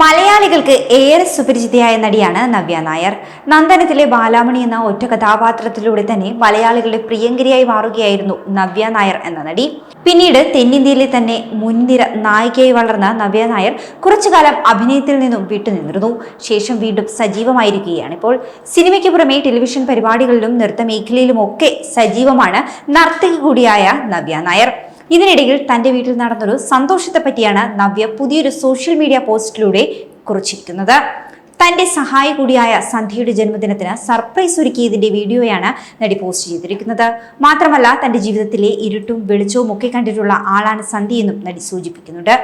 മലയാളികൾക്ക് ഏറെ സുപരിചിതയായ നടിയാണ് നവ്യ നായർ. നന്ദനത്തിലെ ബാലാമണി എന്ന ഒറ്റ കഥാപാത്രത്തിലൂടെ തന്നെ മലയാളികളുടെ പ്രിയങ്കരിയായി മാറുകയായിരുന്നു നവ്യ നായർ എന്ന നടി. പിന്നീട് തെന്നിന്ത്യയിലെ തന്നെ മുൻനിര നായികയായി വളർന്ന നവ്യ നായർ കുറച്ചു കാലം അഭിനയത്തിൽ നിന്നും വിട്ടുനിന്നിരുന്നു. ശേഷം വീണ്ടും സജീവമായിരിക്കുകയാണ് ഇപ്പോൾ സിനിമയ്ക്ക് പുറമെ ടെലിവിഷൻ പരിപാടികളിലും നൃത്ത മേഖലയിലുമൊക്കെ സജീവമാണ് നർത്തകി കൂടിയായ നവ്യ നായർ. ഇതിനിടയിൽ തന്റെ വീട്ടിൽ നടന്നൊരു സന്തോഷത്തെ പറ്റിയാണ് നവ്യ പുതിയൊരു സോഷ്യൽ മീഡിയ പോസ്റ്റിലൂടെ കുറിച്ചിരിക്കുന്നത്. തന്റെ സഹായി കൂടിയായ സന്ധ്യയുടെ ജന്മദിനത്തിന് സർപ്രൈസ് ഒരുക്കിയതിന്റെ വീഡിയോയാണ് നടി പോസ്റ്റ് ചെയ്തിരിക്കുന്നത്. മാത്രമല്ല തന്റെ ജീവിതത്തിലെ ഇരുട്ടും വെളിച്ചവും ഒക്കെ കണ്ടിട്ടുള്ള ആളാണ് സന്ധ്യ എന്നും നടി സൂചിപ്പിക്കുന്നുണ്ട്.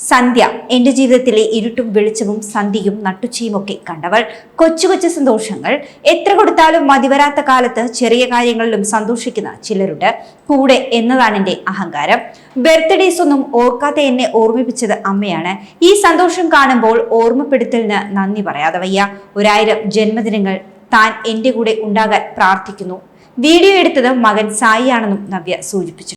സന്ധ്യ. എന്റെ ജീവിതത്തിലെ ഇരുട്ടും വെളിച്ചവും സന്ധ്യയും നട്ടുച്ചയും ഒക്കെ കണ്ടവൾ കൊച്ചു കൊച്ചു സന്തോഷങ്ങൾ. എത്ര കൊടുത്താലും മതിവരാത്ത കാലത്ത് ചെറിയ കാര്യങ്ങളിലും സന്തോഷിക്കുന്ന ചിലരുണ്ട്. കൂടെ എന്നതാണ് എന്റെ അഹങ്കാരം. ബർത്ത്ഡേസ് ഒന്നും ഓർക്കാതെ എന്നെ ഓർമ്മിപ്പിച്ചത് അമ്മയാണ്. ഈ സന്തോഷം കാണുമ്പോൾ ഓർമ്മപ്പെടുത്തലിന് നന്ദി പറയാതെ വയ്യ. ഒരായിരം ജന്മദിനങ്ങൾ താൻ എന്റെ കൂടെ ഉണ്ടാകാൻ പ്രാർത്ഥിക്കുന്നു. വീഡിയോ എടുത്തത് മകൻ സായി ആണെന്നും നവ്യ സൂചിപ്പിച്ചു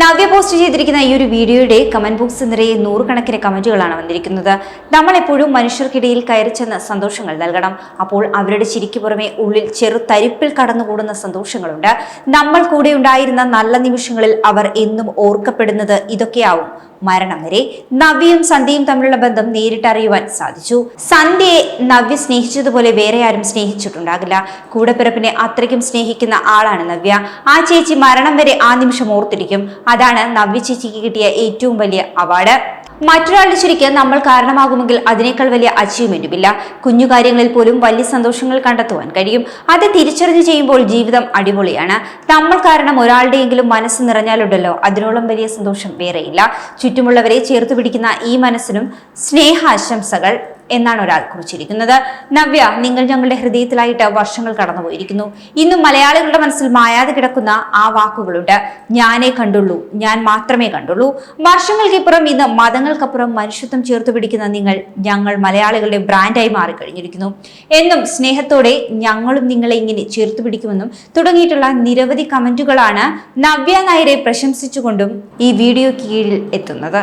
നവ്യ പോസ്റ്റ് ചെയ്തിരിക്കുന്ന ഈ ഒരു വീഡിയോയുടെ കമന്റ് ബോക്സ് നിറയെ നൂറുകണക്കിന് കമന്റുകളാണ് വന്നിരിക്കുന്നത്. നമ്മൾ എപ്പോഴും മനുഷ്യർക്കിടയിൽ കയറി ചെന്ന് സന്തോഷങ്ങൾ നൽകണം. അപ്പോൾ അവരുടെ ചിരിക്ക് പുറമെ ഉള്ളിൽ ചെറു തരിപ്പിൽ കടന്നുകൂടുന്ന സന്തോഷങ്ങളുണ്ട്. നമ്മൾ കൂടെ ഉണ്ടായിരുന്ന നല്ല നിമിഷങ്ങളിൽ അവർ എന്നും ഓർക്കപ്പെടുന്നത് ഇതൊക്കെയാവും. മരണം വരെ നവ്യയും സന്ധ്യയും തമ്മിലുള്ള ബന്ധം നേരിട്ടറിയുവാൻ സാധിച്ചു. സന്ധ്യയെ നവ്യ സ്നേഹിച്ചതുപോലെ വേറെ ആരും സ്നേഹിച്ചിട്ടുണ്ടാകില്ല. കൂടപ്പിറപ്പിനെ അത്രയ്ക്കും സ്നേഹിക്കുന്ന ആളാണ് നവ്യ. ആ ചേച്ചി മരണം വരെ ആ നിമിഷം ഓർത്തിരിക്കും. അതാണ് നവ്യ ചേച്ചിക്ക് കിട്ടിയ ഏറ്റവും വലിയ അവാർഡ്. മറ്റൊരാളുടെ ശരിക്ക് നമ്മൾ കാരണമാകുമെങ്കിൽ അതിനേക്കാൾ വലിയ അച്ചീവ്മെന്റുമില്ല കുഞ്ഞു കാര്യങ്ങളിൽ പോലും വലിയ സന്തോഷങ്ങൾ കണ്ടെത്തുവാൻ കഴിയും. അത് തിരിച്ചറിഞ്ഞ് ചെയ്യുമ്പോൾ ജീവിതം അടിപൊളിയാണ്. നമ്മൾ കാരണം ഒരാളുടെയെങ്കിലും മനസ്സ് നിറഞ്ഞാലുണ്ടല്ലോ അതിനോളം വലിയ സന്തോഷം വേറെയില്ല. ചുറ്റുമുള്ളവരെ ചേർത്ത് പിടിക്കുന്ന ഈ മനസ്സിനും സ്നേഹാശംസകൾ. എന്നാണ് ഒരാൾ കുറിച്ചിരിക്കുന്നത്. നവ്യ നിങ്ങൾ ഞങ്ങളുടെ ഹൃദയത്തിലായിട്ട് വർഷങ്ങൾ കടന്നുപോയിരിക്കുന്നു. ഇന്നും മലയാളികളുടെ മനസ്സിൽ മായാതെ കിടക്കുന്ന ആ വാക്കുകളുണ്ട്. ഞാനേ കണ്ടുള്ളൂ. ഞാൻ മാത്രമേ കണ്ടുള്ളൂ. വർഷങ്ങൾക്കിപ്പുറം ഇന്ന് മതങ്ങൾക്കപ്പുറം മനുഷ്യത്വം ചേർത്ത് പിടിക്കുന്ന നിങ്ങൾ ഞങ്ങൾ മലയാളികളുടെ ബ്രാൻഡായി മാറിക്കഴിഞ്ഞിരിക്കുന്നു. എന്നും സ്നേഹത്തോടെ ഞങ്ങളും നിങ്ങളെ ഇങ്ങനെ ചേർത്ത് പിടിക്കുമെന്നും തുടങ്ങിയിട്ടുള്ള നിരവധി കമന്റുകളാണ് നവ്യ നായരെ പ്രശംസിച്ചുകൊണ്ടും ഈ വീഡിയോ കീഴിൽ എത്തുന്നത്.